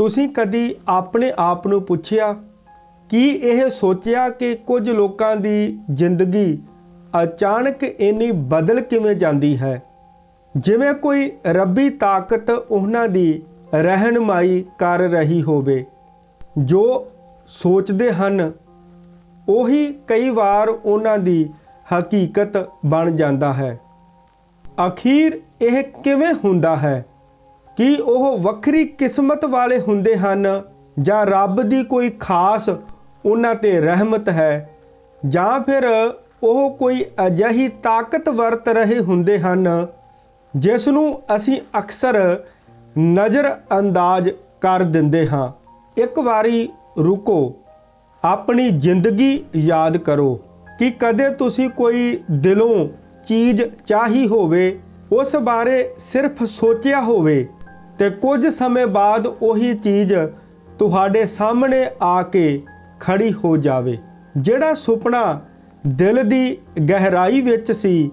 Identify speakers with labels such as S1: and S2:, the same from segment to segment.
S1: ਤੁਸੀਂ ਕਦੀ ਆਪਣੇ ਆਪ ਨੂੰ ਪੁੱਛਿਆ ਕੀ ਇਹ ਸੋਚਿਆ ਕਿ ਕੁਝ ਲੋਕਾਂ ਦੀ ਜ਼ਿੰਦਗੀ ਅਚਾਨਕ ਇੰਨੀ ਬਦਲ ਕਿਵੇਂ ਜਾਂਦੀ ਹੈ? ਜਿਵੇਂ ਕੋਈ ਰੱਬੀ ਤਾਕਤ ਉਹਨਾਂ ਦੀ ਰਹਿਨਮਾਈ ਕਰ ਰਹੀ ਹੋਵੇ, ਜੋ ਸੋਚਦੇ ਹਨ, ਉਹੀ ਕਈ ਵਾਰ ਉਹਨਾਂ ਦੀ ਹਕੀਕਤ ਬਣ ਜਾਂਦਾ ਹੈ। ਅਖੀਰ ਇਹ ਕਿਵੇਂ ਹੁੰਦਾ ਹੈ? ਕੀ ਉਹ ਵੱਖਰੀ ਕਿਸਮਤ ਵਾਲੇ ਹੁੰਦੇ ਹਨ ਜਾਂ ਰੱਬ ਦੀ ਕੋਈ ਖਾਸ ਉਹਨਾਂ ਤੇ ਰਹਿਮਤ ਹੈ ਜਾਂ ਫਿਰ ਉਹ ਕੋਈ ਅਜਿਹੀ ਤਾਕਤ ਵਰਤ ਰਹੇ ਹੁੰਦੇ ਹਨ ਜਿਸ ਨੂੰ ਅਸੀਂ ਅਕਸਰ ਨਜ਼ਰ ਅੰਦਾਜ਼ ਕਰ ਦਿੰਦੇ ਹਾਂ। ਇੱਕ ਵਾਰੀ ਰੁਕੋ, ਆਪਣੀ ਜ਼ਿੰਦਗੀ ਯਾਦ ਕਰੋ ਕਿ ਕਦੇ ਤੁਸੀਂ ਕੋਈ ਦਿਲੋਂ ਚੀਜ਼ ਚਾਹੀ ਹੋਵੇ, ਉਸ ਬਾਰੇ ਸਿਰਫ ਸੋਚਿਆ ਹੋਵੇ। ਤੇ ਕੁਝ ਸਮੇਂ ਬਾਅਦ ਉਹੀ ਚੀਜ਼ ਤੁਹਾਡੇ ਸਾਹਮਣੇ ਆ ਕੇ ਖੜੀ ਹੋ ਜਾਵੇ। ਜਿਹੜਾ ਸੁਪਨਾ ਦਿਲ ਦੀ ਗਹਿਰਾਈ ਵਿੱਚ ਸੀ,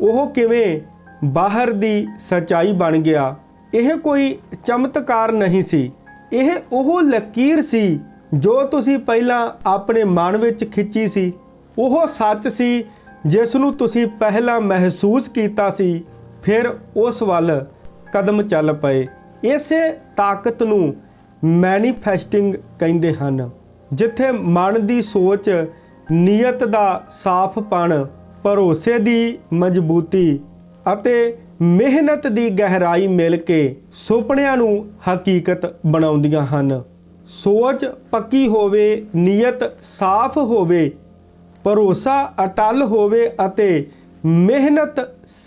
S1: ਉਹ ਕਿਵੇਂ ਬਾਹਰ ਦੀ ਸਚਾਈ ਬਣ ਗਿਆ, ਇਹ ਕੋਈ ਚਮਤਕਾਰ ਨਹੀਂ ਸੀ। ਇਹ ਉਹ ਲਕੀਰ ਸੀ ਜੋ ਤੁਸੀਂ ਪਹਿਲਾਂ ਆਪਣੇ ਮਨ ਵਿੱਚ ਖਿੱਚੀ ਸੀ। ਉਹ ਸੱਚ ਸੀ ਜਿਸ ਨੂੰ ਤੁਸੀਂ ਪਹਿਲਾਂ ਮਹਿਸੂਸ ਕੀਤਾ ਸੀ, ਫਿਰ ਉਸ ਵੱਲ ਕਦਮ ਚੱਲ ਪਏ। ਇਸੇ ਤਾਕਤ ਨੂੰ ਮੈਨੀਫੈਸਟਿੰਗ ਕਹਿੰਦੇ ਹਨ, ਜਿੱਥੇ ਮਨ ਦੀ ਸੋਚ, ਨੀਅਤ ਦਾ ਸਾਫ਼ਪਣ ਭਰੋਸੇ ਦੀ ਮਜ਼ਬੂਤੀ ਅਤੇ ਮਿਹਨਤ ਦੀ ਗਹਿਰਾਈ ਮਿਲ ਕੇ ਸੁਪਨਿਆਂ ਨੂੰ ਹਕੀਕਤ ਬਣਾਉਂਦੀਆਂ ਹਨ। ਸੋਚ ਪੱਕੀ ਹੋਵੇ, ਨੀਅਤ ਸਾਫ਼ ਹੋਵੇ, ਭਰੋਸਾ ਅਟਲ ਹੋਵੇ ਅਤੇ ਮਿਹਨਤ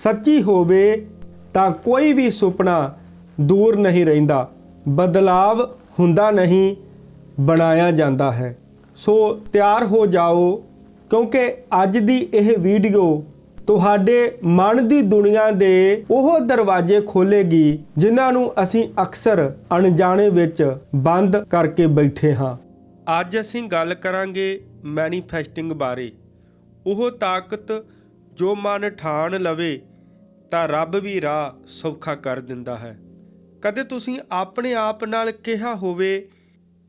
S1: ਸੱਚੀ ਹੋਵੇ, ਤਾਂ ਕੋਈ ਵੀ ਸੁਪਨਾ ਦੂਰ ਨਹੀਂ ਰਹਿੰਦਾ। ਬਦਲਾਵ ਹੁੰਦਾ ਨਹੀਂ, ਬਣਾਇਆ ਜਾਂਦਾ ਹੈ। ਸੋ ਤਿਆਰ ਹੋ ਜਾਓ, ਕਿਉਂਕਿ ਅੱਜ ਦੀ ਇਹ ਵੀਡੀਓ ਤੁਹਾਡੇ ਮਨ ਦੀ ਦੁਨੀਆ ਦੇ ਉਹ ਦਰਵਾਜ਼ੇ ਖੋਲੇਗੀ ਜਿਨ੍ਹਾਂ ਨੂੰ ਅਸੀਂ ਅਕਸਰ ਅਣਜਾਣੇ ਵਿੱਚ ਬੰਦ ਕਰਕੇ ਬੈਠੇ ਹਾਂ। ਅੱਜ ਅਸੀਂ ਗੱਲ ਕਰਾਂਗੇ ਮੈਨੀਫੈਸਟਿੰਗ ਬਾਰੇ। ਉਹ ਤਾਕਤ ਜੋ ਮਨ ਠਾਣ ਲਵੇ, ਤਾਂ ਰੱਬ ਵੀ ਰਾਹ ਸੌਖਾ ਕਰ ਦਿੰਦਾ ਹੈ। ਕਦੇ ਤੁਸੀਂ ਆਪਣੇ ਆਪ ਨਾਲ ਕਿਹਾ ਹੋਵੇ,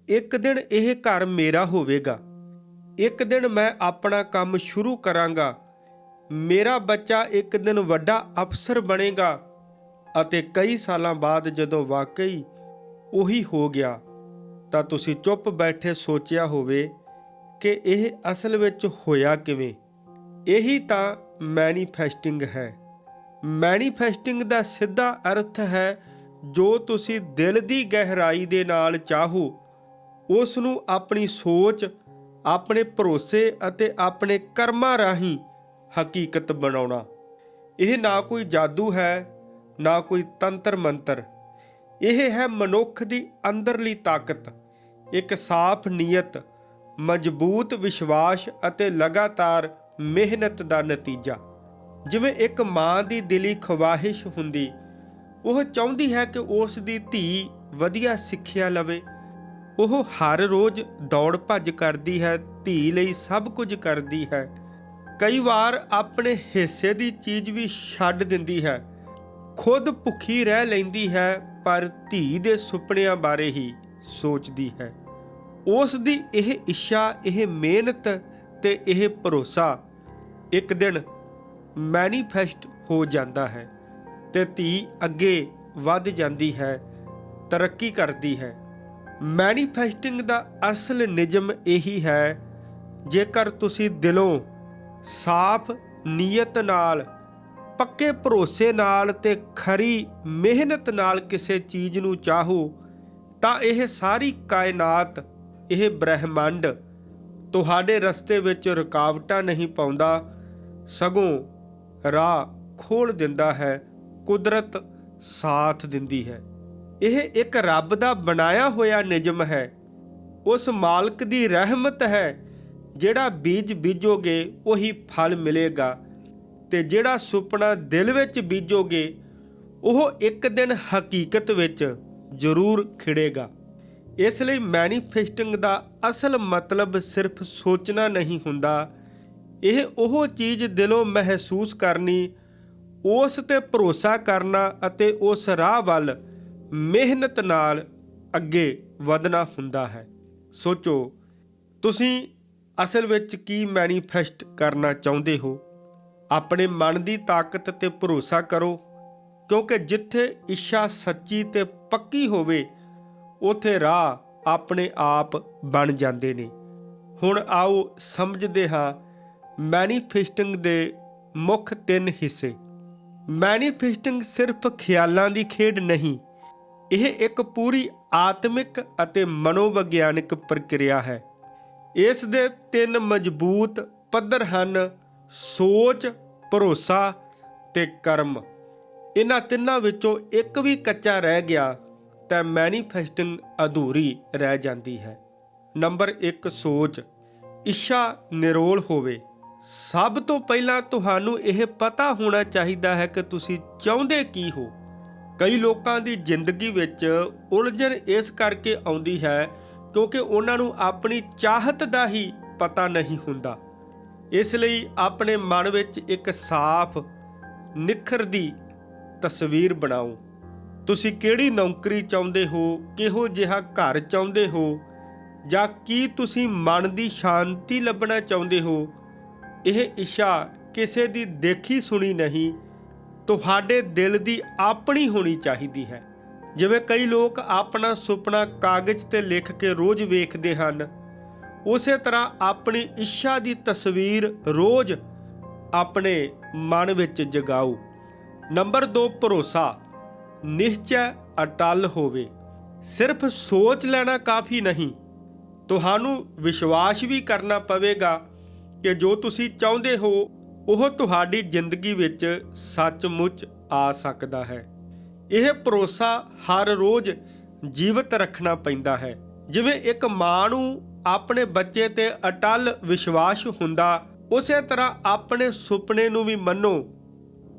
S1: ਇੱਕ ਦਿਨ ਇਹ ਘਰ ਮੇਰਾ ਹੋਵੇਗਾ। ਇੱਕ ਦਿਨ ਮੈਂ ਆਪਣਾ ਕੰਮ ਸ਼ੁਰੂ ਕਰਾਂਗਾ। ਮੇਰਾ ਬੱਚਾ ਇੱਕ ਦਿਨ ਵੱਡਾ ਅਫਸਰ ਬਣੇਗਾ ਅਤੇ ਕਈ ਸਾਲਾਂ ਬਾਅਦ ਜਦੋਂ ਵਾਕਈ ਉਹੀ ਹੋ ਗਿਆ, ਤਾਂ ਤੁਸੀਂ ਚੁੱਪ ਬੈਠੇ ਸੋਚਿਆ ਹੋਵੇ ਕਿ ਇਹ ਅਸਲ ਵਿੱਚ ਹੋਇਆ ਕਿਵੇਂ। ਇਹੀ ਤਾਂ ਮੈਨੀਫੈਸਟਿੰਗ ਹੈ। ਮੈਨੀਫੈਸਟਿੰਗ ਦਾ ਸਿੱਧਾ ਅਰਥ ਹੈ ਜੋ ਤੁਸੀਂ ਦਿਲ ਦੀ ਗਹਿਰਾਈ ਦੇ ਨਾਲ ਚਾਹੋ ਉਸ ਨੂੰ ਆਪਣੀ ਸੋਚ, ਆਪਣੇ ਭਰੋਸੇ ਅਤੇ ਆਪਣੇ ਕਰਮਾਂ ਰਾਹੀਂ ਹਕੀਕਤ ਬਣਾਉਣਾ। ਇਹ ਨਾ ਕੋਈ ਜਾਦੂ ਹੈ, ਨਾ ਕੋਈ ਤੰਤਰ ਮੰਤਰ ਇਹ ਹੈ ਮਨੁੱਖ ਦੀ ਅੰਦਰਲੀ ਤਾਕਤ, ਇੱਕ ਸਾਫ਼ ਨੀਅਤ, ਮਜ਼ਬੂਤ ਵਿਸ਼ਵਾਸ ਅਤੇ ਲਗਾਤਾਰ ਮਿਹਨਤ ਦਾ ਨਤੀਜਾ। ਜਿਵੇਂ ਇੱਕ ਮਾਂ ਦੀ ਦਿਲੀ ਖਵਾਹਿਸ਼ ਹੁੰਦੀ ਉਹ ਚਾਹੁੰਦੀ ਹੈ ਕਿ ਉਸ ਦੀ ਧੀ ਵਧੀਆ ਸਿੱਖਿਆ ਲਵੇ। ਉਹ ਹਰ ਰੋਜ਼ ਦੌੜ ਭੱਜ ਕਰਦੀ ਹੈ, ਧੀ ਲਈ ਸਭ ਕੁਝ ਕਰਦੀ ਹੈ। ਕਈ ਵਾਰ ਆਪਣੇ ਹਿੱਸੇ ਦੀ ਚੀਜ਼ ਵੀ ਛੱਡ ਦਿੰਦੀ ਹੈ। ਖੁਦ ਭੁੱਖੀ ਰਹਿ ਲੈਂਦੀ ਹੈ, ਪਰ ਧੀ ਦੇ ਸੁਪਨਿਆਂ ਬਾਰੇ ਹੀ ਸੋਚਦੀ ਹੈ। ਉਸ ਦੀ ਇਹ ਇੱਛਾ, ਇਹ ਮਿਹਨਤ ਤੇ ਇਹ ਭਰੋਸਾ ਇੱਕ ਦਿਨ ਮੈਨੀਫੈਸਟ ਹੋ ਜਾਂਦਾ ਹੈ। ਤੇ ਧੀ ਅੱਗੇ ਵੱਧ ਜਾਂਦੀ ਹੈ, ਤਰੱਕੀ ਕਰਦੀ ਹੈ। ਮੈਨੀਫੈਸਟਿੰਗ ਦਾ ਅਸਲ ਨਿਯਮ ਇਹੀ ਹੈ, ਜੇਕਰ ਤੁਸੀਂ ਦਿਲੋਂ ਸਾਫ਼ ਨੀਅਤ ਨਾਲ, ਪੱਕੇ ਭਰੋਸੇ ਨਾਲ ਤੇ ਖਰੀ ਮਿਹਨਤ ਨਾਲ ਕਿਸੇ ਚੀਜ਼ ਨੂੰ ਚਾਹੋ, ਤਾਂ ਇਹ ਸਾਰੀ ਕਾਇਨਾਤ, ਇਹ ਬ੍ਰਹਿਮੰਡ ਤੁਹਾਡੇ ਰਸਤੇ ਵਿੱਚ ਰੁਕਾਵਟਾਂ ਨਹੀਂ ਪਾਉਂਦਾ, ਸਗੋਂ ਰਾਹ ਖੋਲ ਦਿੰਦਾ ਹੈ। ਕੁਦਰਤ ਸਾਥ ਦਿੰਦੀ ਹੈ। ਇਹ ਇੱਕ ਰੱਬ ਦਾ ਬਣਾਇਆ ਹੋਇਆ ਨਿਯਮ ਹੈ। ਉਸ ਮਾਲਕ ਦੀ ਰਹਿਮਤ ਹੈ, ਜਿਹੜਾ ਬੀਜ ਬੀਜੋਗੇ ਉਹੀ ਫਲ ਮਿਲੇਗਾ ਤੇ ਜਿਹੜਾ ਸੁਪਨਾ ਦਿਲ ਵਿੱਚ ਬੀਜੋਗੇ, ਉਹ ਇੱਕ ਦਿਨ ਹਕੀਕਤ ਵਿੱਚ ਜ਼ਰੂਰ ਖਿੜੇਗਾ। ਇਸ ਲਈ ਮੈਨੀਫੈਸਟਿੰਗ ਦਾ ਅਸਲ ਮਤਲਬ ਸਿਰਫ ਸੋਚਣਾ ਨਹੀਂ ਹੁੰਦਾ। ਇਹ ਉਹ ਚੀਜ਼ ਦਿਲੋਂ ਮਹਿਸੂਸ ਕਰਨੀ ਉਸ ਤੇ ਭਰੋਸਾ ਕਰਨਾ ਅਤੇ ਉਸ ਰਾਹ ਵੱਲ ਮਿਹਨਤ ਨਾਲ ਅੱਗੇ ਵਧਣਾ ਹੁੰਦਾ ਹੈ। ਸੋਚੋ, ਤੁਸੀਂ ਅਸਲ ਵਿੱਚ ਕੀ ਮੈਨੀਫੈਸਟ ਕਰਨਾ ਚਾਹੁੰਦੇ ਹੋ? ਆਪਣੇ ਮਨ ਦੀ ਤਾਕਤ ਤੇ ਭਰੋਸਾ ਕਰੋ, ਕਿਉਂਕਿ ਜਿੱਥੇ ਇੱਛਾ ਸੱਚੀ ਤੇ ਪੱਕੀ ਹੋਵੇ, ਉਥੇ ਰਾਹ ਆਪਣੇ ਆਪ ਬਣ ਜਾਂਦੇ ਨੇ। ਹੁਣ ਆਓ ਸਮਝਦੇ ਹਾਂ ਮੈਨੀਫੈਸਟਿੰਗ ਦੇ ਮੁੱਖ ਤਿੰਨ ਹਿੱਸੇ। ਮੈਨੀਫੈਸਟਿੰਗ ਸਿਰਫ ਖਿਆਲਾਂ ਦੀ ਖੇਡ ਨਹੀਂ, ਇਹ ਇੱਕ ਪੂਰੀ ਆਤਮਿਕ ਅਤੇ ਮਨੋਵਿਗਿਆਨਿਕ ਪ੍ਰਕਿਰਿਆ ਹੈ। ਇਸ ਦੇ ਤਿੰਨ ਮਜ਼ਬੂਤ ਪੱਧਰ ਹਨ, ਸੋਚ, ਭਰੋਸਾ ਤੇ ਕਰਮ। ਇਹਨਾਂ ਤਿੰਨਾਂ ਵਿੱਚੋਂ ਇੱਕ ਵੀ ਕੱਚਾ ਰਹਿ ਗਿਆ ਤਾਂ ਮੈਨੀਫੈਸਟਿੰਗ ਅਧੂਰੀ ਰਹਿ ਜਾਂਦੀ ਹੈ। ਨੰਬਰ 1 ਸੋਚ। ਇੱਛਾ ਨਿਰੋਲ ਹੋਵੇ। ਸਭ ਤੋਂ ਪਹਿਲਾਂ ਤੁਹਾਨੂੰ ਇਹ ਪਤਾ ਹੋਣਾ ਚਾਹੀਦਾ ਹੈ ਕਿ ਤੁਸੀਂ ਚਾਹੁੰਦੇ ਕੀ ਹੋ। ਕਈ ਲੋਕਾਂ ਦੀ ਜ਼ਿੰਦਗੀ ਵਿੱਚ ਉਲਝਣ ਇਸ ਕਰਕੇ ਆਉਂਦੀ ਹੈ ਕਿਉਂਕਿ ਉਹਨਾਂ ਨੂੰ ਆਪਣੀ ਚਾਹਤ ਦਾ ਹੀ ਪਤਾ ਨਹੀਂ ਹੁੰਦਾ। ਇਸ ਲਈ ਆਪਣੇ ਮਨ ਵਿੱਚ ਇੱਕ ਸਾਫ਼ ਨਿਖਰਦੀ ਤਸਵੀਰ ਬਣਾਓ। ਤੁਸੀਂ ਕਿਹੜੀ ਨੌਕਰੀ ਚਾਹੁੰਦੇ ਹੋ, ਕਿਹੋ ਜਿਹਾ ਘਰ ਚਾਹੁੰਦੇ ਹੋ ਜਾਂ ਕੀ ਤੁਸੀਂ ਮਨ ਦੀ ਸ਼ਾਂਤੀ ਲੱਭਣਾ ਚਾਹੁੰਦੇ ਹੋ? ਇਹ ਇੱਛਾ ਕਿਸੇ ਦੀ ਦੇਖੀ ਸੁਣੀ ਨਹੀਂ, ਤੁਹਾਡੇ ਦਿਲ ਦੀ ਆਪਣੀ ਹੋਣੀ ਚਾਹੀਦੀ ਹੈ। ਜਿਵੇਂ ਕਈ ਲੋਕ ਆਪਣਾ ਸੁਪਨਾ ਕਾਗਜ਼ ਤੇ ਲਿਖ ਕੇ ਰੋਜ਼ ਵੇਖਦੇ ਹਨ, ਉਸੇ ਤਰ੍ਹਾਂ ਆਪਣੀ ਇੱਛਾ ਦੀ ਤਸਵੀਰ ਰੋਜ਼ ਆਪਣੇ ਮਨ ਵਿੱਚ ਜਗਾਓ। ਨੰਬਰ 2 ਭਰੋਸਾ। ਨਿਸ਼ਚੈ ਅਟਲ ਹੋਵੇ। ਸਿਰਫ ਸੋਚ ਲੈਣਾ ਕਾਫੀ ਨਹੀਂ, ਤੁਹਾਨੂੰ ਵਿਸ਼ਵਾਸ ਵੀ ਕਰਨਾ ਪਵੇਗਾ। ਕਿ ਜੋ ਤੁਸੀਂ ਚਾਹੁੰਦੇ ਹੋ, ਉਹ ਤੁਹਾਡੀ ਜ਼ਿੰਦਗੀ ਵਿੱਚ ਸੱਚਮੁੱਚ ਆ ਸਕਦਾ ਹੈ। ਇਹ ਭਰੋਸਾ ਹਰ ਰੋਜ਼ ਜੀਵਤ ਰੱਖਣਾ ਪੈਂਦਾ ਹੈ। ਜਿਵੇਂ ਇੱਕ ਮਾਂ ਨੂੰ ਆਪਣੇ ਬੱਚੇ ਤੇ ਅਟਲ ਵਿਸ਼ਵਾਸ ਹੁੰਦਾ, ਉਸੇ ਤਰ੍ਹਾਂ ਆਪਣੇ ਸੁਪਨੇ ਨੂੰ ਵੀ ਮੰਨੋ।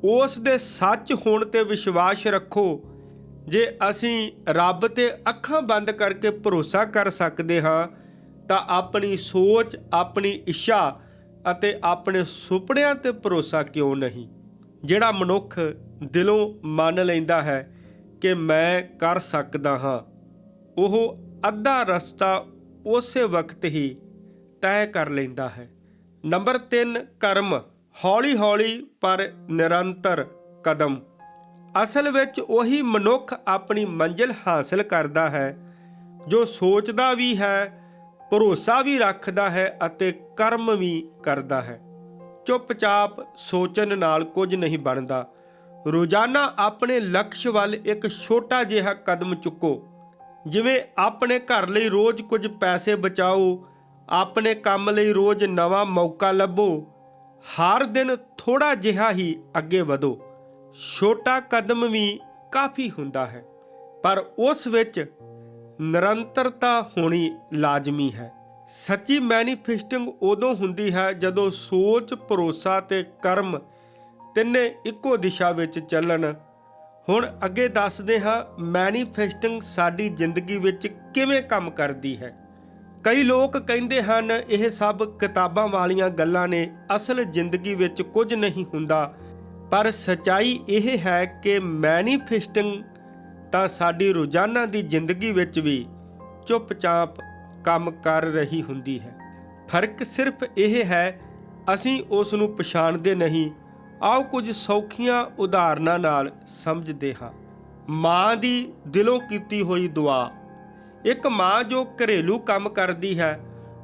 S1: ਉਸ ਦੇ ਸੱਚ ਹੋਣ ਤੇ ਵਿਸ਼ਵਾਸ ਰੱਖੋ। ਜੇ ਅਸੀਂ ਰੱਬ ਤੇ ਅੱਖਾਂ ਬੰਦ ਕਰਕੇ ਭਰੋਸਾ ਕਰ ਸਕਦੇ ਹਾਂ, ਤਾਂ ਆਪਣੀ ਸੋਚ, ਆਪਣੀ ਇੱਛਾ ਅਤੇ ਆਪਣੇ ਸੁਪਨਿਆਂ ਤੇ ਭਰੋਸਾ ਕਿਉਂ ਨਹੀਂ? ਜਿਹੜਾ ਮਨੁੱਖ ਦਿਲੋਂ ਮੰਨ ਲੈਂਦਾ ਹੈ ਕਿ ਮੈਂ ਕਰ ਸਕਦਾ ਹਾਂ, ਉਹ ਅੱਧਾ ਰਸਤਾ ਉਸੇ ਵਕਤ ਹੀ ਤੈਅ ਕਰ ਲੈਂਦਾ ਹੈ। ਨੰਬਰ 3 ਕਰਮ। ਹੌਲੀ-ਹੌਲੀ ਪਰ ਨਿਰੰਤਰ ਕਦਮ। ਅਸਲ ਵਿੱਚ ਉਹੀ ਮਨੁੱਖ ਆਪਣੀ ਮੰਜ਼ਿਲ ਹਾਸਲ ਕਰਦਾ ਹੈ, ਜੋ ਸੋਚਦਾ ਵੀ ਹੈ ਭਰੋਸਾ ਵੀ ਰੱਖਦਾ ਹੈ ਅਤੇ ਕਰਮ ਵੀ ਕਰਦਾ ਹੈ। ਚੁੱਪਚਾਪ ਸੋਚਣ ਨਾਲ ਕੁਝ ਨਹੀਂ ਬਣਦਾ। ਰੋਜ਼ਾਨਾ ਆਪਣੇ ਲਕਸ਼ ਵੱਲ ਇੱਕ ਛੋਟਾ ਜਿਹਾ ਕਦਮ ਚੁੱਕੋ। ਜਿਵੇਂ ਆਪਣੇ ਘਰ ਲਈ ਰੋਜ਼ ਕੁਝ ਪੈਸੇ ਬਚਾਓ, ਆਪਣੇ ਕੰਮ ਲਈ ਰੋਜ਼ ਨਵਾਂ ਮੌਕਾ ਲੱਭੋ, ਹਰ ਦਿਨ ਥੋੜਾ ਜਿਹਾ ਹੀ ਅੱਗੇ ਵਧੋ। ਛੋਟਾ ਕਦਮ ਵੀ ਕਾਫੀ ਹੁੰਦਾ ਹੈ। ਪਰ ਉਸ ਵਿੱਚ ਨਿਰੰਤਰਤਾ ਹੋਣੀ ਲਾਜ਼ਮੀ ਹੈ। ਸੱਚੀ ਮੈਨੀਫੈਸਟਿੰਗ ਉਦੋਂ ਹੁੰਦੀ ਹੈ ਜਦੋਂ ਸੋਚ, ਭਰੋਸਾ ਤੇ ਕਰਮ ਤਿੰਨੇ ਇੱਕੋ ਦਿਸ਼ਾ ਵਿੱਚ ਚੱਲਣ। ਹੁਣ ਅੱਗੇ ਦੱਸਦੇ ਹਾਂ, ਮੈਨੀਫੈਸਟਿੰਗ ਸਾਡੀ ਜ਼ਿੰਦਗੀ ਵਿੱਚ ਕਿਵੇਂ ਕੰਮ ਕਰਦੀ ਹੈ। ਕਈ ਲੋਕ ਕਹਿੰਦੇ ਹਨ, ਇਹ ਸਭ ਕਿਤਾਬਾਂ ਵਾਲੀਆਂ ਗੱਲਾਂ ਨੇ, ਅਸਲ ਜ਼ਿੰਦਗੀ ਵਿੱਚ ਕੁਝ ਨਹੀਂ ਹੁੰਦਾ। ਪਰ ਸਚਾਈ ਇਹ ਹੈ ਕਿ ਮੈਨੀਫੈਸਟਿੰਗ ਤਾਂ ਸਾਡੀ ਰੋਜ਼ਾਨਾ ਦੀ ਜ਼ਿੰਦਗੀ ਵਿੱਚ ਵੀ ਚੁੱਪਚਾਪ ਕੰਮ ਕਰ ਰਹੀ ਹੁੰਦੀ ਹੈ। ਫ਼ਰਕ ਸਿਰਫ ਇਹ ਹੈ, ਅਸੀਂ ਉਸ ਨੂੰ ਪਛਾਣਦੇ ਨਹੀਂ। ਆਓ ਕੁਝ ਸੌਖੀਆਂ ਉਦਾਹਰਨਾਂ ਨਾਲ ਸਮਝਦੇ ਹਾਂ। ਮਾਂ ਦੀ ਦਿਲੋਂ ਕੀਤੀ ਹੋਈ ਦੁਆ। ਇੱਕ ਮਾਂ ਜੋ ਘਰੇਲੂ ਕੰਮ ਕਰਦੀ ਹੈ,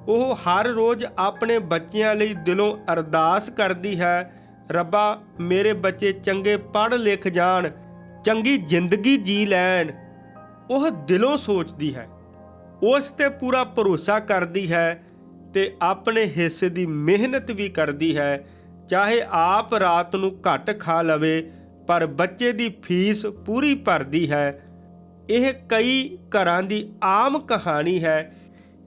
S1: ਉਹ ਹਰ ਰੋਜ਼ ਆਪਣੇ ਬੱਚਿਆਂ ਲਈ ਦਿਲੋਂ ਅਰਦਾਸ ਕਰਦੀ ਹੈ, ਰੱਬਾ, ਮੇਰੇ ਬੱਚੇ ਚੰਗੇ ਪੜ੍ਹ ਲਿਖ ਜਾਣ ਚੰਗੀ ਜ਼ਿੰਦਗੀ ਜੀ ਲੈਣ, ਉਹ ਦਿਲੋਂ ਸੋਚਦੀ ਹੈ। ਉਸ ਤੇ ਪੂਰਾ ਭਰੋਸਾ ਕਰਦੀ ਹੈ ਤੇ ਆਪਣੇ ਹਿੱਸੇ ਦੀ ਮਿਹਨਤ ਵੀ ਕਰਦੀ ਹੈ। ਚਾਹੇ ਆਪ ਰਾਤ ਨੂੰ ਘੱਟ ਖਾ ਲਵੇ, ਪਰ ਬੱਚੇ ਦੀ ਫੀਸ ਪੂਰੀ ਭਰਦੀ ਹੈ। ਇਹ ਕਈ ਘਰਾਂ ਦੀ ਆਮ ਕਹਾਣੀ ਹੈ।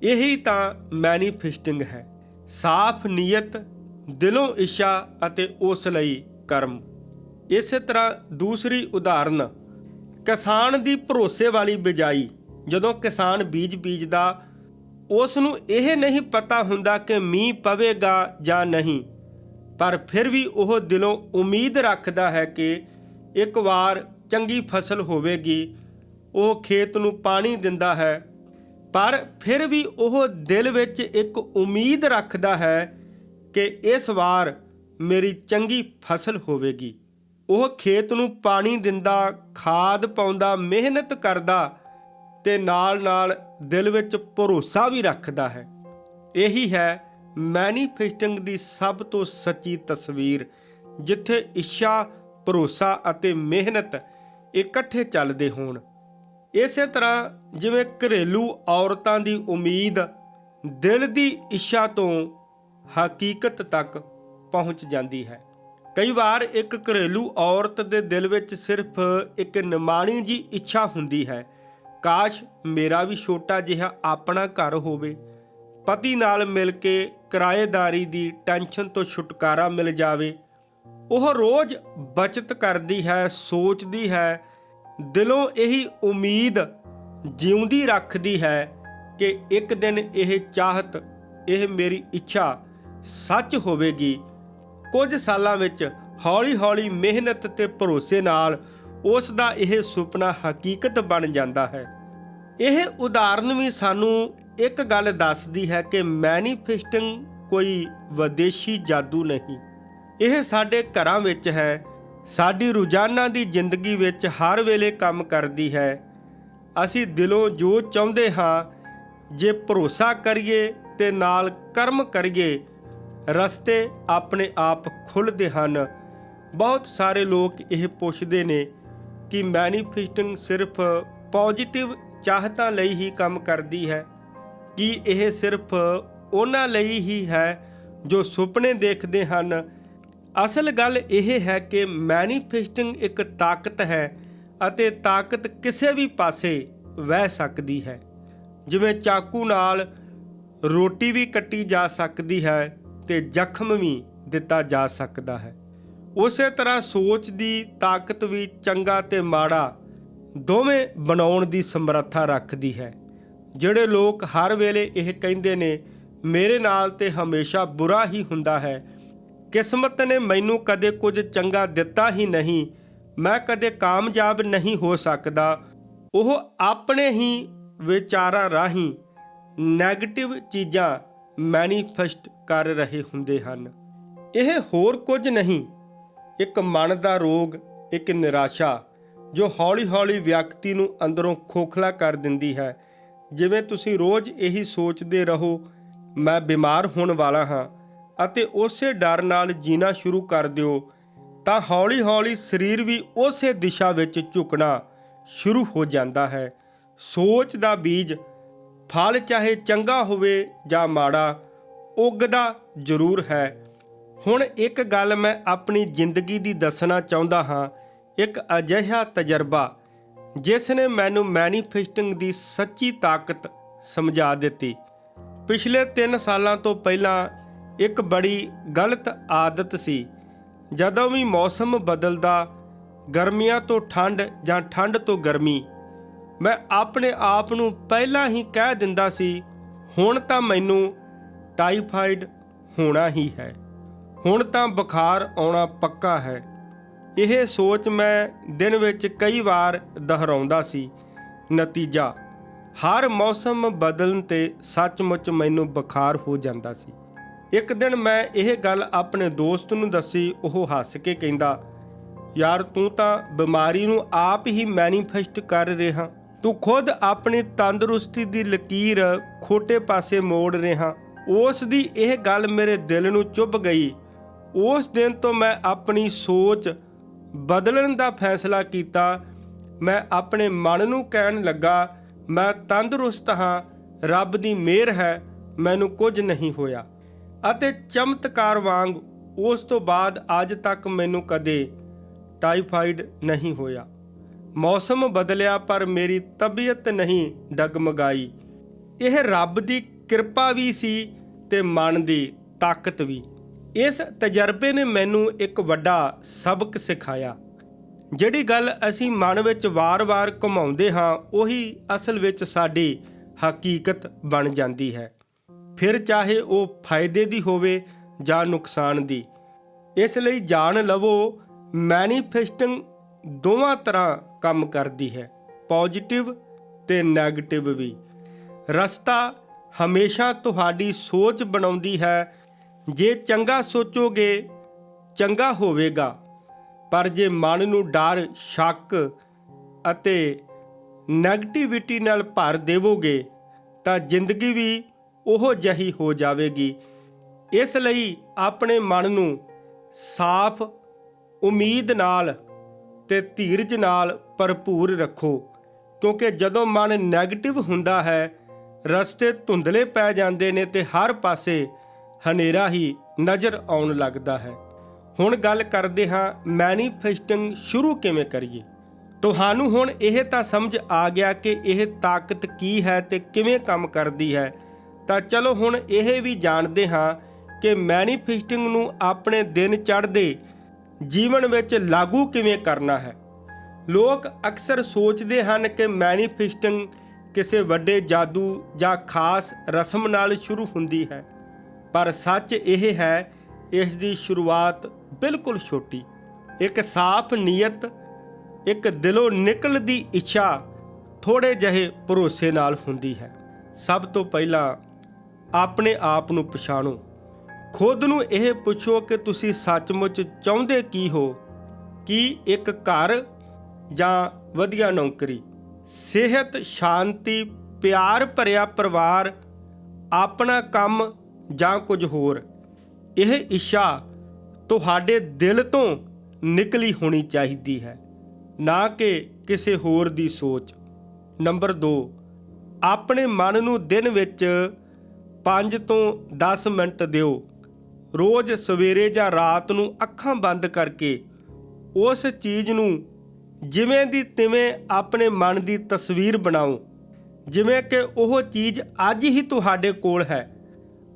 S1: ਇਹੀ ਤਾਂ ਮੈਨੀਫੈਸਟਿੰਗ ਹੈ। ਸਾਫ਼ ਨੀਅਤ, ਦਿਲੋਂ ਇੱਛਾ ਅਤੇ ਉਸ ਲਈ ਕਰਮ। ਇਸੇ ਤਰ੍ਹਾਂ ਦੂਸਰੀ ਉਦਾਹਰਨ, ਕਿਸਾਨ ਦੀ ਭਰੋਸੇ ਵਾਲੀ ਬਿਜਾਈ। ਜਦੋਂ ਕਿਸਾਨ ਬੀਜ ਬੀਜਦਾ ਉਸ ਨੂੰ ਇਹ ਨਹੀਂ ਪਤਾ ਹੁੰਦਾ ਕਿ ਮੀਂਹ ਪਵੇਗਾ ਜਾਂ ਨਹੀਂ। ਪਰ ਫਿਰ ਵੀ ਉਹ ਦਿਲੋਂ ਉਮੀਦ ਰੱਖਦਾ ਹੈ ਕਿ ਇੱਕ ਵਾਰ ਚੰਗੀ ਫਸਲ ਹੋਵੇਗੀ, ਉਹ ਖੇਤ ਨੂੰ ਪਾਣੀ ਦਿੰਦਾ ਹੈ। ਪਰ ਫਿਰ ਵੀ ਉਹ ਦਿਲ ਵਿੱਚ ਇੱਕ ਉਮੀਦ ਰੱਖਦਾ ਹੈ ਕਿ ਇਸ ਵਾਰ ਮੇਰੀ ਚੰਗੀ ਫਸਲ ਹੋਵੇਗੀ। ਉਹ ਖੇਤ ਨੂੰ ਪਾਣੀ ਦਿੰਦਾ, ਖਾਦ ਪਾਉਂਦਾ, ਮਿਹਨਤ ਕਰਦਾ ਤੇ ਨਾਲ-ਨਾਲ ਦਿਲ ਵਿੱਚ ਭਰੋਸਾ ਵੀ ਰੱਖਦਾ ਹੈ। ਇਹੀ ਹੈ ਮੈਨੀਫੈਸਟਿੰਗ ਦੀ ਸਭ ਤੋਂ ਸੱਚੀ ਤਸਵੀਰ, ਜਿੱਥੇ ਇੱਛਾ, ਭਰੋਸਾ ਅਤੇ ਮਿਹਨਤ ਇਕੱਠੇ ਚੱਲਦੇ ਹੋਣ। ਇਸੇ ਤਰ੍ਹਾਂ ਜਿਵੇਂ ਘਰੇਲੂ ਔਰਤਾਂ ਦੀ ਉਮੀਦ ਦਿਲ ਦੀ ਇੱਛਾ ਤੋਂ ਹਕੀਕਤ ਤੱਕ ਪਹੁੰਚ ਜਾਂਦੀ ਹੈ। ਕਈ ਵਾਰ ਇੱਕ ਘਰੇਲੂ ਔਰਤ ਦੇ ਦਿਲ ਵਿੱਚ ਸਿਰਫ ਇੱਕ ਨਿਮਾਣੀ ਜੀ ਇੱਛਾ ਹੁੰਦੀ ਹੈ। ਕਾਸ਼ ਮੇਰਾ ਵੀ ਛੋਟਾ ਜਿਹਾ ਆਪਣਾ ਘਰ ਹੋਵੇ। ਪਤੀ ਨਾਲ ਮਿਲ ਕੇ ਕਿਰਾਏਦਾਰੀ ਦੀ ਟੈਨਸ਼ਨ ਤੋਂ ਛੁਟਕਾਰਾ ਮਿਲ ਜਾਵੇ। ਉਹ ਰੋਜ਼ ਬਚਤ ਕਰਦੀ ਹੈ, ਸੋਚਦੀ ਹੈ, ਦਿਲੋਂ ਇਹੀ ਉਮੀਦ ਜਿਉਂਦੀ ਰੱਖਦੀ ਹੈ ਕਿ ਇੱਕ ਦਿਨ ਇਹ ਚਾਹਤ, ਇਹ ਮੇਰੀ ਇੱਛਾ ਸੱਚ ਹੋਵੇਗੀ। ਕੁਝ ਸਾਲਾਂ ਵਿੱਚ ਹੌਲੀ-ਹੌਲੀ ਮਿਹਨਤ ਤੇ ਭਰੋਸੇ ਨਾਲ ਉਸ ਦਾ ਇਹ ਸੁਪਨਾ ਹਕੀਕਤ ਬਣ ਜਾਂਦਾ ਹੈ। ਇਹ ਉਦਾਹਰਨ ਵੀ ਸਾਨੂੰ ਇੱਕ ਗੱਲ ਦੱਸਦੀ ਹੈ ਕਿ ਮੈਨੀਫੈਸਟਿੰਗ ਕੋਈ ਵਿਦੇਸ਼ੀ ਜਾਦੂ ਨਹੀਂ। ਇਹ ਸਾਡੇ ਘਰਾਂ ਵਿੱਚ ਹੈ। ਸਾਡੀ ਰੋਜ਼ਾਨਾ ਦੀ ਜ਼ਿੰਦਗੀ ਵਿੱਚ ਹਰ ਵੇਲੇ ਕੰਮ ਕਰਦੀ ਹੈ। ਅਸੀਂ ਦਿਲੋਂ ਜੋ ਚਾਹੁੰਦੇ ਹਾਂ, ਜੇ ਭਰੋਸਾ ਕਰੀਏ ਤੇ ਨਾਲ ਕਰਮ ਕਰੀਏ ਰਸਤੇ ਆਪਣੇ ਆਪ ਖੁੱਲਦੇ ਹਨ। ਬਹੁਤ ਸਾਰੇ ਲੋਕ ਇਹ ਪੁੱਛਦੇ ਨੇ ਕਿ ਮੈਨੀਫੈਸਟਿੰਗ ਸਿਰਫ ਪੋਜ਼ਿਟਿਵ ਚਾਹਤਾਂ ਲਈ ਹੀ ਕੰਮ ਕਰਦੀ ਹੈ, ਕਿ ਇਹ ਸਿਰਫ ਉਹਨਾਂ ਲਈ ਹੀ ਹੈ ਜੋ ਸੁਪਨੇ ਦੇਖਦੇ ਹਨ? ਅਸਲ ਗੱਲ ਇਹ ਹੈ ਕਿ ਮੈਨੀਫੈਸਟਿੰਗ ਇੱਕ ਤਾਕਤ ਹੈ ਅਤੇ ਤਾਕਤ ਕਿਸੇ ਵੀ ਪਾਸੇ ਵਹਿ ਸਕਦੀ ਹੈ। ਜਿਵੇਂ ਚਾਕੂ ਨਾਲ ਰੋਟੀ ਵੀ ਕੱਟੀ ਜਾ ਸਕਦੀ ਹੈ ਤੇ ਜ਼ਖਮ ਵੀ ਦਿੱਤਾ ਜਾ ਸਕਦਾ ਹੈ। ਉਸੇ ਤਰ੍ਹਾਂ ਸੋਚ ਦੀ ਤਾਕਤ ਵੀ ਚੰਗਾ ਤੇ ਮਾੜਾ ਦੋਵੇਂ ਬਣਾਉਣ ਦੀ ਸਮਰੱਥਾ ਰੱਖਦੀ ਹੈ। ਜਿਹੜੇ ਲੋਕ ਹਰ ਵੇਲੇ ਇਹ ਕਹਿੰਦੇ ਨੇ, ਮੇਰੇ ਨਾਲ ਤੇ ਹਮੇਸ਼ਾ ਬੁਰਾ ਹੀ ਹੁੰਦਾ ਹੈ। ਕਿਸਮਤ ਨੇ ਮੈਨੂੰ ਕਦੇ ਕੁਝ ਚੰਗਾ ਦਿੱਤਾ ਹੀ ਨਹੀਂ। ਮੈਂ ਕਦੇ ਕਾਮਯਾਬ ਨਹੀਂ ਹੋ ਸਕਦਾ। ਉਹ ਆਪਣੇ ਹੀ ਵਿਚਾਰਾਂ ਰਾਹੀਂ 네ਗੇਟਿਵ ਚੀਜ਼ਾਂ ਮੈਨੀਫੈਸਟ ਕਰ ਰਹੇ ਹੁੰਦੇ ਹਨ। ਇਹ ਹੋਰ ਕੁਝ ਨਹੀਂ। ਇੱਕ ਮਨ ਦਾ ਰੋਗ, ਇੱਕ ਨਿਰਾਸ਼ਾ, ਜੋ ਹੌਲੀ-ਹੌਲੀ ਵਿਅਕਤੀ ਨੂੰ ਅੰਦਰੋਂ ਖੋਖਲਾ ਕਰ ਦਿੰਦੀ ਹੈ। ਜਿਵੇਂ ਤੁਸੀਂ ਰੋਜ਼ ਇਹੀ ਸੋਚਦੇ ਰਹੋ, ਮੈਂ ਬਿਮਾਰ ਹੋਣ ਵਾਲਾ ਹਾਂ ਅਤੇ ਉਸੇ ਡਰ ਨਾਲ ਜੀਣਾ ਸ਼ੁਰੂ ਕਰ ਦਿਓ, ਤਾਂ ਹੌਲੀ-ਹੌਲੀ ਸਰੀਰ ਵੀ ਉਸੇ ਦਿਸ਼ਾ ਵਿੱਚ ਝੁਕਣਾ ਸ਼ੁਰੂ ਹੋ ਜਾਂਦਾ ਹੈ। ਸੋਚ ਦਾ ਬੀਜ ਫਲ ਚਾਹੇ ਚੰਗਾ ਹੋਵੇ ਜਾਂ ਮਾੜਾ, ਉੱਗਦਾ ਜ਼ਰੂਰ ਹੈ। ਹੁਣ ਇੱਕ ਗੱਲ ਮੈਂ ਆਪਣੀ ਜ਼ਿੰਦਗੀ ਦੀ ਦੱਸਣਾ ਚਾਹੁੰਦਾ ਹਾਂ, ਇੱਕ ਅਜਿਹਾ ਤਜਰਬਾ, ਜਿਸ ਨੇ ਮੈਨੂੰ ਮੈਨੀਫੈਸਟਿੰਗ ਦੀ ਸੱਚੀ ਤਾਕਤ ਸਮਝਾ ਦਿੱਤੀ। ਪਿਛਲੇ 3 ਸਾਲਾਂ ਤੋਂ ਪਹਿਲਾਂ ਇੱਕ ਬੜੀ ਗਲਤ ਆਦਤ ਸੀ। ਜਦੋਂ ਵੀ ਮੌਸਮ ਬਦਲਦਾ, ਗਰਮੀਆਂ ਤੋਂ ਠੰਡ ਜਾਂ ਠੰਡ ਤੋਂ ਗਰਮੀ ਮੈਂ ਆਪਣੇ ਆਪ ਨੂੰ ਪਹਿਲਾਂ ਹੀ ਕਹਿ ਦਿੰਦਾ ਸੀ, ਹੁਣ ਤਾਂ ਮੈਨੂੰ ਟਾਈਫਾਈਡ ਹੋਣਾ ਹੀ ਹੈ। ਹੁਣ ਤਾਂ ਬੁਖਾਰ ਆਉਣਾ ਪੱਕਾ ਹੈ। ਇਹ ਸੋਚ ਮੈਂ ਦਿਨ ਵਿੱਚ ਕਈ ਵਾਰ ਦੁਹਰਾਉਂਦਾ ਸੀ। ਨਤੀਜਾ, ਹਰ ਮੌਸਮ ਬਦਲਣ ਤੇ ਸੱਚਮੁੱਚ ਮੈਨੂੰ ਬੁਖਾਰ ਹੋ ਜਾਂਦਾ ਸੀ। ਇੱਕ ਦਿਨ ਮੈਂ ਇਹ ਗੱਲ ਆਪਣੇ ਦੋਸਤ ਨੂੰ ਦੱਸੀ, ਉਹ ਹੱਸ ਕੇ ਕਹਿੰਦਾ, ਯਾਰ ਤੂੰ ਤਾਂ ਬਿਮਾਰੀ ਨੂੰ ਆਪ ਹੀ ਮੈਨੀਫੈਸਟ ਕਰ ਰਿਹਾ। ਤੂੰ ਖੁਦ ਆਪਣੀ ਤੰਦਰੁਸਤੀ ਦੀ ਲਕੀਰ ਖੋਟੇ ਪਾਸੇ ਮੋੜ ਰਿਹਾ। ਉਸ ਦੀ ਇਹ ਗੱਲ ਮੇਰੇ ਦਿਲ ਨੂੰ ਚੁੱਭ ਗਈ। ਉਸ ਦਿਨ ਤੋਂ ਮੈਂ ਆਪਣੀ ਸੋਚ ਬਦਲਣ ਦਾ ਫੈਸਲਾ ਕੀਤਾ। ਮੈਂ ਆਪਣੇ ਮਨ ਨੂੰ ਕਹਿਣ ਲੱਗਾ, ਮੈਂ ਤੰਦਰੁਸਤ ਹਾਂ, ਰੱਬ ਦੀ ਮਿਹਰ ਹੈ, ਮੈਨੂੰ ਕੁਝ ਨਹੀਂ ਹੋਇਆ। ਅਤੇ ਚਮਤਕਾਰ ਵਾਂਗ ਉਸ ਤੋਂ ਬਾਅਦ ਅੱਜ ਤੱਕ ਮੈਨੂੰ ਕਦੇ ਟਾਈਫਾਈਡ ਨਹੀਂ ਹੋਇਆ। ਮੌਸਮ ਬਦਲਿਆ, ਪਰ ਮੇਰੀ ਤਬੀਅਤ ਨਹੀਂ ਡਗਮਗਾਈ। ਇਹ ਰੱਬ ਦੀ ਕਿਰਪਾ ਵੀ ਸੀ ਤੇ ਮਨ ਦੀ ਤਾਕਤ ਵੀ। ਇਸ ਤਜਰਬੇ ਨੇ ਮੈਨੂੰ ਇੱਕ ਵੱਡਾ ਸਬਕ ਸਿਖਾਇਆ। ਜਿਹੜੀ ਗੱਲ ਅਸੀਂ ਮਨ ਵਿੱਚ ਵਾਰ-ਵਾਰ ਘੁਮਾਉਂਦੇ ਹਾਂ, ਉਹੀ ਅਸਲ ਵਿੱਚ ਸਾਡੀ ਹਕੀਕਤ ਬਣ ਜਾਂਦੀ ਹੈ। ਫਿਰ ਚਾਹੇ ਉਹ ਫਾਇਦੇ ਦੀ ਹੋਵੇ ਜਾਂ ਨੁਕਸਾਨ ਦੀ। ਇਸ ਲਈ ਜਾਣ ਲਵੋ, ਮੈਨੀਫੈਸਟਿੰਗ ਦੋਵਾਂ ਤਰ੍ਹਾਂ ਕੰਮ ਕਰਦੀ ਹੈ। ਪੋਜ਼ਿਟਿਵ ਤੇ 네ਗੇਟਿਵ ਵੀ। ਰਸਤਾ ਹਮੇਸ਼ਾ ਤੁਹਾਡੀ ਸੋਚ ਬਣਾਉਂਦੀ ਹੈ। ਜੇ ਚੰਗਾ ਸੋਚੋਗੇ, ਚੰਗਾ ਹੋਵੇਗਾ। ਪਰ ਜੇ ਮਨ ਨੂੰ ਡਰ, ਸ਼ੱਕ ਅਤੇ ਨੈਗੇਟਿਵਿਟੀ ਨਾਲ ਭਰ ਦੇਵੋਗੇ, ਤਾਂ ਜ਼ਿੰਦਗੀ ਵੀ ਉਹ ਜਹੀ ਹੋ ਜਾਵੇਗੀ। ਇਸ ਲਈ ਆਪਣੇ ਮਨ ਨੂੰ ਸਾਫ਼, ਉਮੀਦ ਨਾਲ ਤੇ ਧੀਰਜ ਨਾਲ ਭਰਪੂਰ ਰੱਖੋ, ਕਿਉਂਕਿ ਜਦੋਂ ਮਨ ਨੈਗੇਟਿਵ ਹੁੰਦਾ ਹੈ, ਰਸਤੇ ਧੁੰਦਲੇ ਪੈ ਜਾਂਦੇ ਨੇ ਤੇ ਹਰ ਪਾਸੇ ਹਨੇਰਾ ਹੀ ਨਜ਼ਰ ਆਉਣ ਲੱਗਦਾ ਹੈ। ਹੁਣ ਗੱਲ ਕਰਦੇ ਹਾਂ ਮੈਨੀਫੈਸਟਿੰਗ ਸ਼ੁਰੂ ਕਿਵੇਂ ਕਰੀਏ? ਤੁਹਾਨੂੰ ਹੁਣ ਇਹ ਤਾਂ ਸਮਝ ਆ ਗਿਆ ਕਿ ਇਹ ਤਾਕਤ ਕੀ ਹੈ ਤੇ ਕਿਵੇਂ ਕੰਮ ਕਰਦੀ ਹੈ। ਤਾਂ ਚਲੋ ਹੁਣ ਇਹ ਵੀ ਜਾਣਦੇ ਹਾਂ ਕਿ ਮੈਨੀਫੈਸਟਿੰਗ ਨੂੰ ਆਪਣੇ ਦਿਨ ਚੜ੍ਹਦੇ ਜੀਵਨ ਵਿੱਚ ਲਾਗੂ ਕਿਵੇਂ ਕਰਨਾ ਹੈ? ਲੋਕ ਅਕਸਰ ਸੋਚਦੇ ਹਨ ਕਿ ਮੈਨੀਫੈਸਟਿੰਗ ਕਿਸੇ ਵੱਡੇ ਜਾਦੂ ਜਾਂ ਖਾਸ ਰਸਮ ਨਾਲ ਸ਼ੁਰੂ ਹੁੰਦੀ ਹੈ, ਪਰ ਸੱਚ ਇਹ ਹੈ, ਇਸ ਦੀ ਸ਼ੁਰੂਆਤ ਬਿਲਕੁਲ ਛੋਟੀ। ਇੱਕ ਸਾਫ਼ ਨੀਅਤ, ਇੱਕ ਦਿਲੋਂ ਨਿਕਲਦੀ ਇੱਛਾ ਥੋੜੇ ਜਿਹੇ ਭਰੋਸੇ ਨਾਲ ਹੁੰਦੀ ਹੈ। ਸਭ ਤੋਂ ਪਹਿਲਾਂ ਆਪਣੇ ਆਪ ਨੂੰ ਪਛਾਣੋ। ਖੁਦ ਨੂੰ ਇਹ ਪੁੱਛੋ ਕਿ ਤੁਸੀਂ ਸੱਚਮੁੱਚ ਚਾਹੁੰਦੇ ਕੀ ਹੋ? ਕੀ ਇੱਕ ਘਰ ਜਾਂ ਵਧੀਆ ਨੌਕਰੀ? ਸਿਹਤ, ਸ਼ਾਂਤੀ, ਪਿਆਰ ਭਰਿਆ ਪਰਿਵਾਰ, ਆਪਣਾ ਕੰਮ ਜਾਂ ਕੁਝ ਹੋਰ? ਇਹ ਇੱਛਾ ਤੁਹਾਡੇ ਦਿਲ ਤੋਂ ਨਿਕਲੀ ਹੋਣੀ ਚਾਹੀਦੀ ਹੈ, ਨਾ ਕਿ ਕਿਸੇ ਹੋਰ ਦੀ ਸੋਚ। ਨੰਬਰ 2 ਆਪਣੇ ਮਨ ਨੂੰ ਦਿਨ ਵਿੱਚ 5 ਤੋਂ 10 ਮਿੰਟ ਦਿਓ। ਰੋਜ਼ ਸਵੇਰੇ ਜਾਂ ਰਾਤ ਨੂੰ ਅੱਖਾਂ ਬੰਦ ਕਰਕੇ ਉਸ ਚੀਜ਼ ਨੂੰ ਜਿਵੇਂ ਦੀ ਤਿਵੇਂ ਆਪਣੇ ਮਨ ਦੀ ਤਸਵੀਰ ਬਣਾਓ। ਜਿਵੇਂ ਕਿ ਉਹ ਚੀਜ਼ ਅੱਜ ਹੀ ਤੁਹਾਡੇ ਕੋਲ ਹੈ।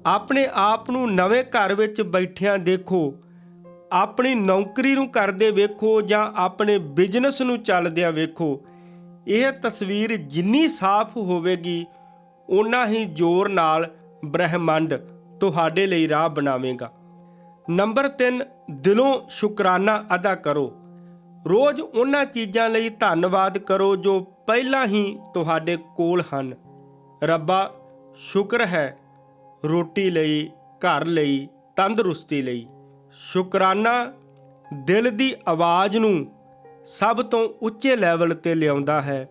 S1: ਆਪਣੇ ਆਪ ਨੂੰ ਨਵੇਂ ਘਰ ਵਿੱਚ ਬੈਠਿਆਂ ਦੇਖੋ। ਆਪਣੀ ਨੌਕਰੀ ਨੂੰ ਕਰਦੇ ਵੇਖੋ ਜਾਂ ਆਪਣੇ ਬਿਜ਼ਨਸ ਨੂੰ ਚੱਲਦਿਆਂ ਵੇਖੋ। ਇਹ ਤਸਵੀਰ ਜਿੰਨੀ ਸਾਫ਼ ਹੋਵੇਗੀ, ਓਨਾ ਹੀ ਜ਼ੋਰ ਨਾਲ ਬ੍ਰਹਿਮੰਡ ਤੁਹਾਡੇ ਲਈ ਰਾਹ ਬਣਾਵੇਗਾ। ਨੰਬਰ 3 ਦਿਲੋਂ ਸ਼ੁਕਰਾਨਾ ਅਦਾ ਕਰੋ। ਰੋਜ਼ ਉਹਨਾਂ ਚੀਜ਼ਾਂ ਲਈ ਧੰਨਵਾਦ ਕਰੋ ਜੋ ਪਹਿਲਾਂ ਹੀ ਤੁਹਾਡੇ ਕੋਲ ਹਨ। ਰੱਬਾ, ਸ਼ੁਕਰ ਹੈ ਰੋਟੀ ਲਈ, ਘਰ ਲਈ, ਤੰਦਰੁਸਤੀ ਲਈ। ਸ਼ੁਕਰਾਨਾ ਦਿਲ ਦੀ ਆਵਾਜ਼ ਨੂੰ ਸਭ ਤੋਂ ਉੱਚੇ ਲੈਵਲ ਤੇ ਲਿਆਉਂਦਾ ਹੈ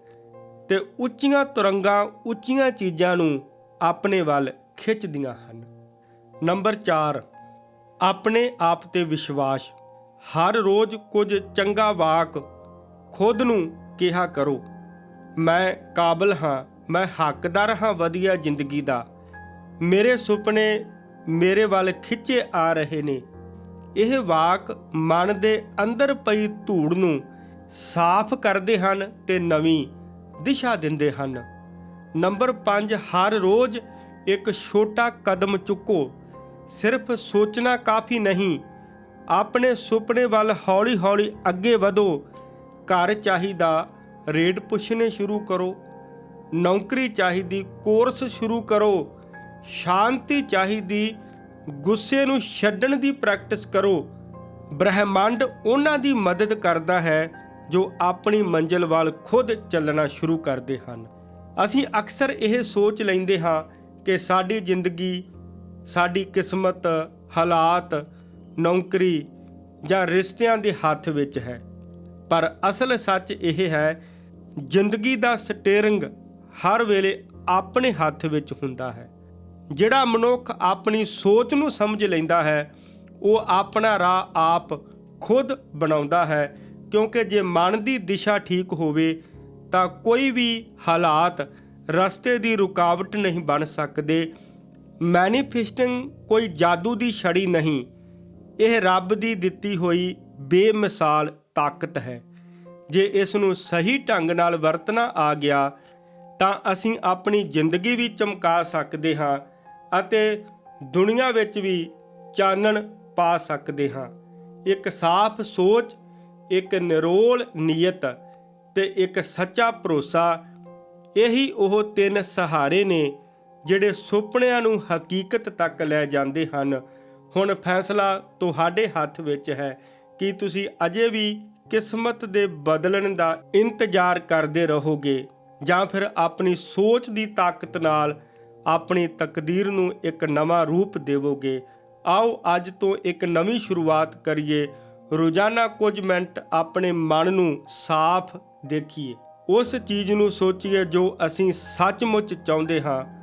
S1: ਤੇ ਉੱਚੀਆਂ ਤੁਰੰਗਾਂ ਉੱਚੀਆਂ ਚੀਜ਼ਾਂ ਨੂੰ ਆਪਣੇ ਵੱਲ ਖਿੱਚਦੀਆਂ ਹਨ। ਨੰਬਰ 4 ਆਪਣੇ ਆਪ ਤੇ ਵਿਸ਼ਵਾਸ। ਹਰ ਰੋਜ਼ ਕੁਝ ਚੰਗਾ ਵਾਕ ਖੁਦ ਨੂੰ ਕਿਹਾ ਕਰੋ। ਮੈਂ ਕਾਬਲ ਹਾਂ, ਮੈਂ ਹੱਕਦਾਰ ਹਾਂ ਵਧੀਆ ਜ਼ਿੰਦਗੀ ਦਾ। ਮੇਰੇ ਸੁਪਨੇ ਮੇਰੇ ਵੱਲ ਖਿੱਚੇ ਆ ਰਹੇ ਨੇ। ਇਹ ਵਾਕ ਮਨ ਦੇ ਅੰਦਰ ਪਈ ਧੂੜ ਨੂੰ ਸਾਫ਼ ਕਰਦੇ ਹਨ ਤੇ ਨਵੀਂ ਦਿਸ਼ਾ ਦਿੰਦੇ ਹਨ। ਨੰਬਰ 5 ਹਰ ਰੋਜ਼ ਇੱਕ ਛੋਟਾ ਕਦਮ ਚੁੱਕੋ। ਸਿਰਫ ਸੋਚਣਾ ਕਾਫੀ ਨਹੀਂ, ਆਪਣੇ ਸੁਪਨੇ ਵੱਲ ਹੌਲੀ-ਹੌਲੀ ਅੱਗੇ ਵਧੋ। ਘਰ ਚਾਹੀਦਾ ਰੇਟ ਪੁੱਛਣੇ ਸ਼ੁਰੂ ਕਰੋ। ਨੌਕਰੀ ਚਾਹੀਦੀ, ਕੋਰਸ ਸ਼ੁਰੂ ਕਰੋ। ਸ਼ਾਂਤੀ ਚਾਹੀਦੀ, ਗੁੱਸੇ ਨੂੰ ਛੱਡਣ ਦੀ ਪ੍ਰੈਕਟਿਸ ਕਰੋ। ਬ੍ਰਹਿਮੰਡ ਉਹਨਾਂ ਦੀ ਮਦਦ ਕਰਦਾ ਹੈ, ਜੋ ਆਪਣੀ ਮੰਜ਼ਿਲ ਵੱਲ ਖੁਦ ਚੱਲਣਾ ਸ਼ੁਰੂ ਕਰਦੇ ਹਨ। ਅਸੀਂ ਅਕਸਰ ਇਹ ਸੋਚ ਲੈਂਦੇ ਹਾਂ ਕਿ ਸਾਡੀ ਜ਼ਿੰਦਗੀ ਸਾਡੀ ਕਿਸਮਤ, ਹਾਲਾਤ, ਨੌਕਰੀ ਜਾਂ ਰਿਸ਼ਤਿਆਂ ਦੇ ਹੱਥ ਵਿੱਚ ਹੈ। ਪਰ ਅਸਲ ਸੱਚ ਇਹ ਹੈ, ਜ਼ਿੰਦਗੀ ਦਾ ਸਟੀਅਰਿੰਗ ਹਰ ਵੇਲੇ ਆਪਣੇ ਹੱਥ ਵਿੱਚ ਹੁੰਦਾ ਹੈ। ਜਿਹੜਾ ਮਨੁੱਖ ਆਪਣੀ ਸੋਚ ਨੂੰ ਸਮਝ ਲੈਂਦਾ ਹੈ, ਉਹ ਆਪਣਾ ਰਾਹ ਆਪ ਖੁਦ ਬਣਾਉਂਦਾ ਹੈ, ਕਿਉਂਕਿ ਜੇ ਮਨ ਦੀ ਦਿਸ਼ਾ ਠੀਕ ਹੋਵੇ, ਤਾਂ ਕੋਈ ਵੀ ਹਾਲਾਤ ਰਸਤੇ ਦੀ ਰੁਕਾਵਟ ਨਹੀਂ ਬਣ ਸਕਦੇ। ਮੈਨੀਫੈਸਟਿੰਗ ਕੋਈ ਜਾਦੂ ਦੀ ਛੜੀ ਨਹੀਂ। ਇਹ ਰੱਬ ਦੀ ਦਿੱਤੀ ਹੋਈ ਬੇਮਿਸਾਲ ਤਾਕਤ ਹੈ। ਜੇ ਇਸ ਨੂੰ ਸਹੀ ਢੰਗ ਨਾਲ ਵਰਤਣਾ ਆ ਗਿਆ, ਤਾਂ ਅਸੀਂ ਆਪਣੀ ਜ਼ਿੰਦਗੀ ਵੀ ਚਮਕਾ ਸਕਦੇ ਹਾਂ ਅਤੇ ਦੁਨੀਆ ਵਿੱਚ ਵੀ ਚਾਨਣ ਪਾ ਸਕਦੇ ਹਾਂ। ਇੱਕ ਸਾਫ਼ ਸੋਚ, ਇੱਕ ਨਿਰੋਲ ਨੀਅਤ ਤੇ ਇੱਕ ਸੱਚਾ ਭਰੋਸਾ, ਇਹੀ ਉਹ ਤਿੰਨ ਸਹਾਰੇ ਨੇ ਜਿਹੜੇ ਸੁਪਨਿਆਂ ਨੂੰ ਹਕੀਕਤ ਤੱਕ ਲੈ ਜਾਂਦੇ ਹਨ। ਹੁਣ ਫੈਸਲਾ ਤੁਹਾਡੇ ਹੱਥ ਵਿੱਚ ਹੈ ਕਿ ਤੁਸੀਂ ਅਜੇ ਵੀ ਕਿਸਮਤ ਦੇ ਬਦਲਣ ਦਾ ਇੰਤਜ਼ਾਰ ਕਰਦੇ ਰਹੋਗੇ ਜਾਂ ਫਿਰ ਆਪਣੀ ਸੋਚ ਦੀ ਤਾਕਤ ਨਾਲ ਆਪਣੀ ਤਕਦੀਰ ਨੂੰ ਇੱਕ ਨਵਾਂ ਰੂਪ ਦੇਵੋਗੇ। ਆਓ ਅੱਜ ਤੋਂ ਇੱਕ ਨਵੀਂ ਸ਼ੁਰੂਆਤ ਕਰੀਏ। ਰੋਜ਼ਾਨਾ ਕੁਝ ਮਿੰਟ ਆਪਣੇ ਮਨ ਨੂੰ ਸਾਫ਼ ਦੇਖੀਏ। ਉਸ ਚੀਜ਼ ਨੂੰ ਸੋਚੀਏ ਜੋ ਅਸੀਂ ਸੱਚਮੁੱਚ ਚਾਹੁੰਦੇ ਹਾਂ।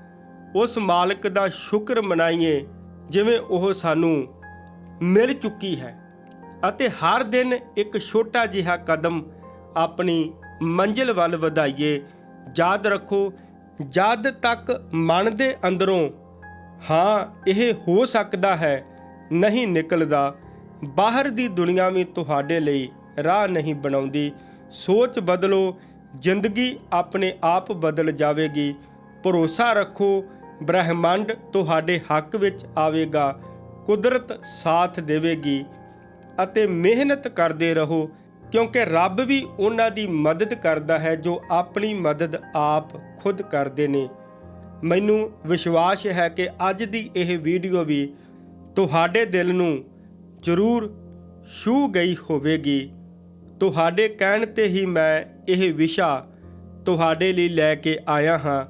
S1: ਉਸ ਮਾਲਕ ਦਾ ਸ਼ੁਕਰ ਮਨਾਈਏ, ਜਿਵੇਂ ਉਹ ਸਾਨੂੰ ਮਿਲ ਚੁੱਕੀ ਹੈ ਅਤੇ ਹਰ ਦਿਨ ਇੱਕ ਛੋਟਾ ਜਿਹਾ ਕਦਮ ਆਪਣੀ ਮੰਜ਼ਿਲ ਵੱਲ ਵਧਾਈਏ। ਯਾਦ ਰੱਖੋ, ਜਦ ਤੱਕ ਮਨ ਦੇ ਅੰਦਰੋਂ ਹਾਂ, ਇਹ ਹੋ ਸਕਦਾ ਹੈ, ਨਹੀਂ ਨਿਕਲਦਾ, ਬਾਹਰ ਦੀ ਦੁਨੀਆ ਵੀ ਤੁਹਾਡੇ ਲਈ ਰਾਹ ਨਹੀਂ ਬਣਾਉਂਦੀ। ਸੋਚ ਬਦਲੋ, ਜ਼ਿੰਦਗੀ ਆਪਣੇ ਆਪ ਬਦਲ ਜਾਵੇਗੀ। ਭਰੋਸਾ ਰੱਖੋ ਬ੍ਰਹਿਮੰਡ ਤੁਹਾਡੇ ਹੱਕ ਵਿੱਚ ਆਵੇਗਾ, ਕੁਦਰਤ ਸਾਥ ਦੇਵੇਗੀ ਅਤੇ ਮਿਹਨਤ ਕਰਦੇ ਰਹੋ, ਕਿਉਂਕਿ ਰੱਬ ਵੀ ਉਹਨਾਂ ਦੀ ਮਦਦ ਕਰਦਾ ਹੈ ਜੋ ਆਪਣੀ ਮਦਦ ਆਪ ਖੁਦ ਕਰਦੇ ਨੇ। ਮੈਨੂੰ ਵਿਸ਼ਵਾਸ ਹੈ ਕਿ ਅੱਜ ਦੀ ਇਹ ਵੀਡੀਓ ਵੀ ਤੁਹਾਡੇ ਦਿਲ ਨੂੰ ਜ਼ਰੂਰ ਛੂ ਗਈ ਹੋਵੇਗੀ। ਤੁਹਾਡੇ ਕਹਿਣ ਤੇ ਹੀ ਮੈਂ ਇਹ ਵਿਸ਼ਾ ਤੁਹਾਡੇ ਲਈ ਲੈ ਕੇ ਆਇਆ ਹਾਂ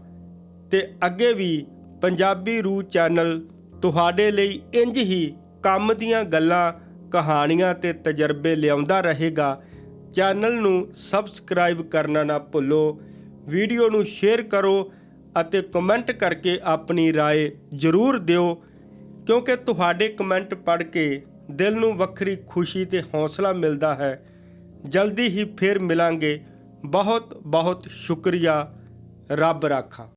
S1: ਤੇ ਅੱਗੇ ਵੀ ਪੰਜਾਬੀ ਰੂ ਚੈਨਲ ਤੁਹਾਡੇ ਲਈ ਇੰਜ ਹੀ ਕੰਮ ਦੀਆਂ ਗੱਲਾਂ ਕਹਾਣੀਆਂ ਤੇ ਤਜਰਬੇ ਲਿਆਉਂਦਾ ਰਹੇਗਾ ਚੈਨਲ ਨੂੰ ਸਬਸਕ੍ਰਾਈਬ ਕਰਨਾ ਨਾ ਭੁੱਲੋ ਵੀਡੀਓ ਨੂੰ ਸ਼ੇਅਰ ਕਰੋ ਅਤੇ ਕਮੈਂਟ ਕਰਕੇ ਆਪਣੀ رائے ਜ਼ਰੂਰ ਦਿਓ ਕਿਉਂਕਿ ਤੁਹਾਡੇ ਕਮੈਂਟ ਪੜ੍ਹ ਕੇ ਦਿਲ ਨੂੰ ਵੱਖਰੀ ਖੁਸ਼ੀ ਤੇ ਹੌਸਲਾ ਮਿਲਦਾ ਹੈ ਜਲਦੀ ਹੀ ਫੇਰ ਮਿਲਾਂਗੇ ਬਹੁਤ ਬਹੁਤ ਸ਼ੁਕਰੀਆ ਰੱਬ ਰਾਖਾ